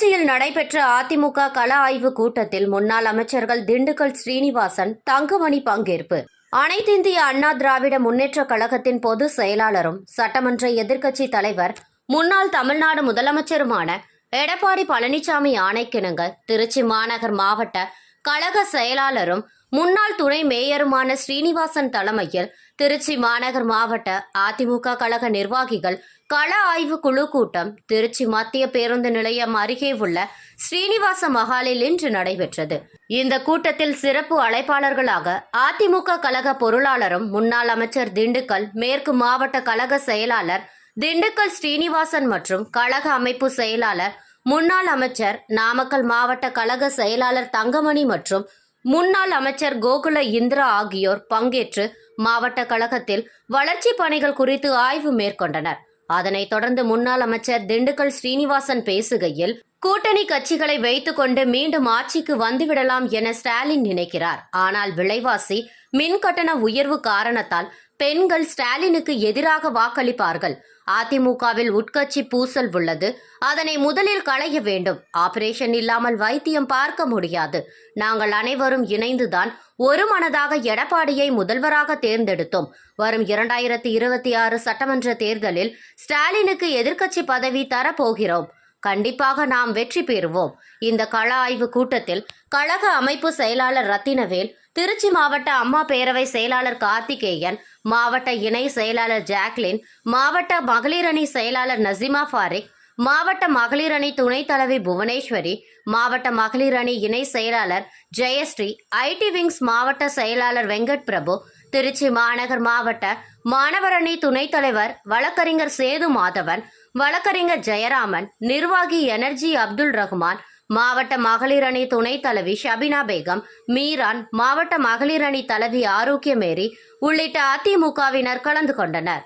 திருச்சியில் நடைபெற்ற அதிமுக கள ஆய்வு கூட்டத்தில் முன்னாள் அமைச்சர்கள் திண்டுக்கல் ஸ்ரீனிவாசன் தங்கமணி பங்கேற்பு. அனைத்திந்திய அண்ணா திராவிட முன்னேற்ற கழகத்தின் பொது செயலாளரும் சட்டமன்ற எதிர்க்கட்சி தலைவர் முன்னாள் தமிழ்நாடு முதலமைச்சருமான எடப்பாடி பழனிசாமி ஆணைக்கிணங்க திருச்சி மாநகர் மாவட்ட கழக செயலாளரும் முன்னாள் துணை மேயருமான ஸ்ரீனிவாசன் தலைமையில் திருச்சி மாநகர் மாவட்ட அதிமுக கழக நிர்வாகிகள் கள ஆய்வு குழு கூட்டம் திருச்சி மத்திய பேருந்து நிலையம் அருகே உள்ள ஸ்ரீனிவாச மகாலில் இன்று நடைபெற்றது. இந்த கூட்டத்தில் சிறப்பு அழைப்பாளர்களாக அதிமுக கழக பொருளாளரும் முன்னாள் அமைச்சர் திண்டுக்கல் மேற்கு மாவட்ட கழக செயலாளர் திண்டுக்கல் ஸ்ரீனிவாசன் மற்றும் கழக அமைப்பு செயலாளர் முன்னாள் அமைச்சர் நாமக்கல் மாவட்ட கழக செயலாளர் தங்கமணி மற்றும் முன்னாள் அமைச்சர் கோகுல இந்திரா ஆகியோர் பங்கேற்று மாவட்ட கழகத்தில் வளர்ச்சி பணிகள் குறித்து ஆய்வு மேற்கொண்டனர். அதனைத் தொடர்ந்து முன்னாள் அமைச்சர் திண்டுக்கல் ஸ்ரீனிவாசன் பேசுகையில் கூட்டணி கட்சிகளை வைத்துக்கொண்டு மீண்டும் ஆட்சிக்கு வந்துவிடலாம் என ஸ்டாலின் நினைக்கிறார். ஆனால் விலைவாசி மின் கட்டண உயர்வு காரணத்தால் பெண்கள் ஸ்டாலினுக்கு எதிராக வாக்களிப்பார்கள். அதிமுகவில் உட்கட்சி பூசல் உள்ளது. அதனை முதலில் களைய வேண்டும். ஆபரேஷன் இல்லாமல் வைத்தியம் பார்க்க முடியாது. நாங்கள் அனைவரும் இணைந்துதான் ஒரு மனதாக எடப்பாடியை முதல்வராக தேர்ந்தெடுத்தோம். வரும் இரண்டாயிரத்தி இருபத்தி ஆறு சட்டமன்ற தேர்தலில் ஸ்டாலினுக்கு எதிர்க்கட்சி பதவி தரப்போகிறோம். கண்டிப்பாக நாம் வெற்றி பெறுவோம். இந்த கள ஆய்வு கூட்டத்தில் கழக அமைப்பு செயலாளர் ரத்தினவேல் திருச்சி மாவட்ட அம்மா பேரவை செயலாளர் கார்த்திகேயன் மாவட்ட இணை செயலாளர் ஜாக்லின் மாவட்ட மகளிர் அணி செயலாளர் நசிமா ஃபாரிக் மாவட்ட மகளிர் அணி துணைத் தலைவி புவனேஸ்வரி மாவட்ட மகளிர் அணி இணை செயலாளர் ஜெயஸ்ரீ ஐடி விங்ஸ் மாவட்ட செயலாளர் வெங்கட் பிரபு திருச்சி மாநகர் மாவட்ட மாணவர் அணி துணைத் தலைவர் வழக்கறிஞர் சேது மாதவன் வழக்கறிஞர் ஜெயராமன் நிர்வாகி எனர்ஜி அப்துல் ரஹ்மான் மாவட்ட மகளிர் அணி துணைத் தலைவி ஷபினா பேகம் மீரான் மாவட்ட மகளிர் அணி தலைவி ஆரோக்கியமேரி உள்ளிட்ட அதிமுகவினர் கலந்து கொண்டனர்.